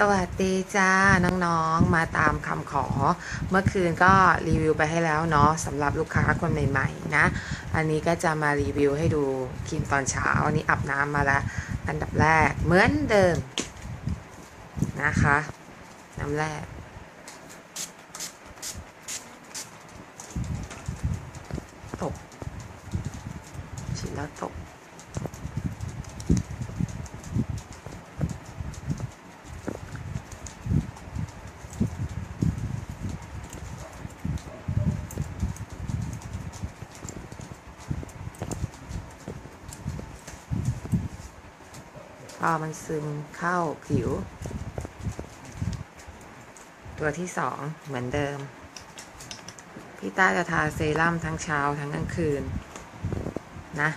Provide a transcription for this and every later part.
สวัสดีจ้า น้องๆ มาตามคำขอ เมื่อคืนก็รีวิวไปให้แล้วเนาะสำหรับลูกค้าคนใหม่ๆนะ อันนี้ก็จะมารีวิวให้ดูครีมตอนเช้า อันนี้อาบน้ำมาล้วอันดับแรกเหมือนเดิม นะคะ น้ำแรก ตกฉีดแล้วตก อมันซึมเข้าผิว ตัวที่สองเหมือนเดิม พี่ต้าจะทาเซรั่มทั้งเช้าทั้งกลางคืนนะ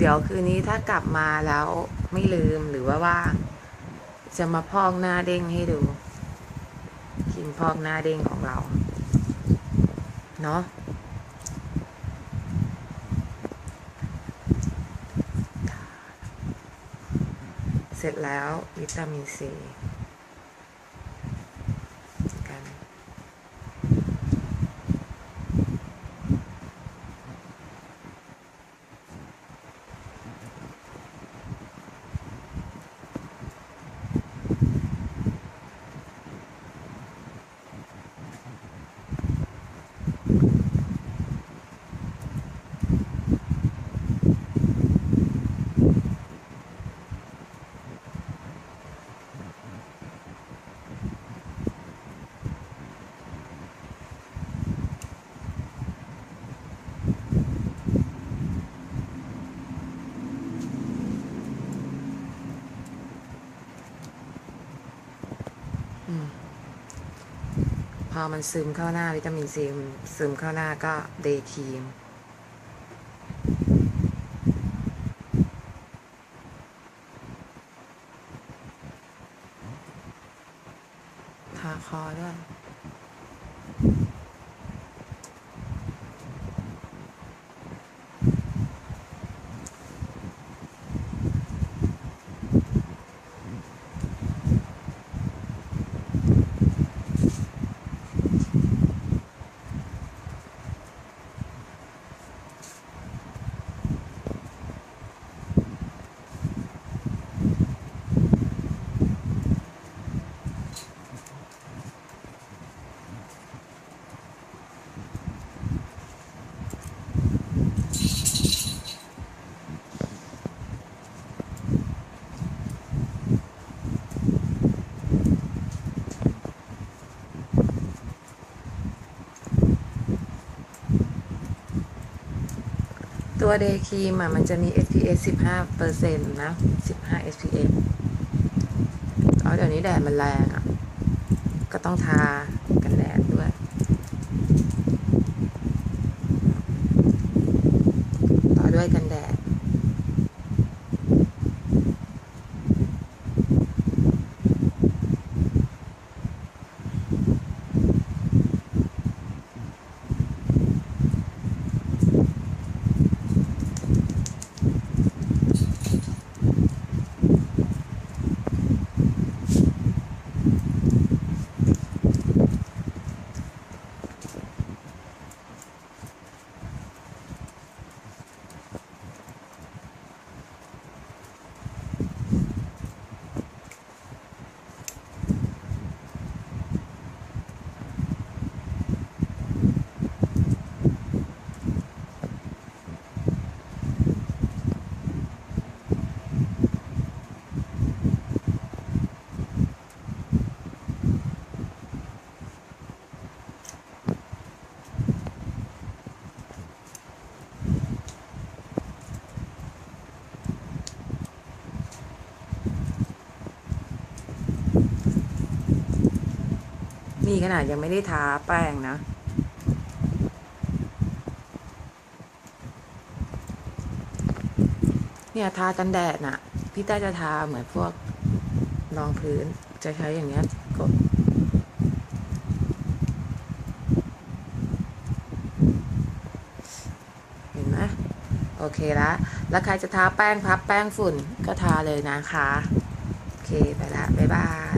เดี๋ยวคืนนี้ถ้ากลับมาแล้วไม่ลืมหรือว่าว่างจะมาพอกหน้าเด้งให้ดู กินพอกหน้าเด้งของเรา เนาะเสร็จแล้ววิตามินซี อมันซึมเข้าหน้าวิตามินซีซึมเข้าหน้าก็เดย์ครีมทาคอด้วย ตัวเดย์ครีมอะ มันจะมี SPF 15เปอร์เซ็นต์นะ 15 SPF แล้วเดี๋ยวนี้แดดมันแรงอะ ก็ต้องทากันแดดด้วย นี่ขนาดยังไม่ได้ทาแป้งนะ เนี่ยทากันแดดน่ะ พี่ต้าจะทาเหมือนพวกรองพื้นจะใช้อย่างเงี้ยกดเห็นไหมโอเคละแล้วใครจะทาแป้งพับแป้งฝุ่นก็ทาเลยนะคะ โอเคไปละ บ๊ายบาย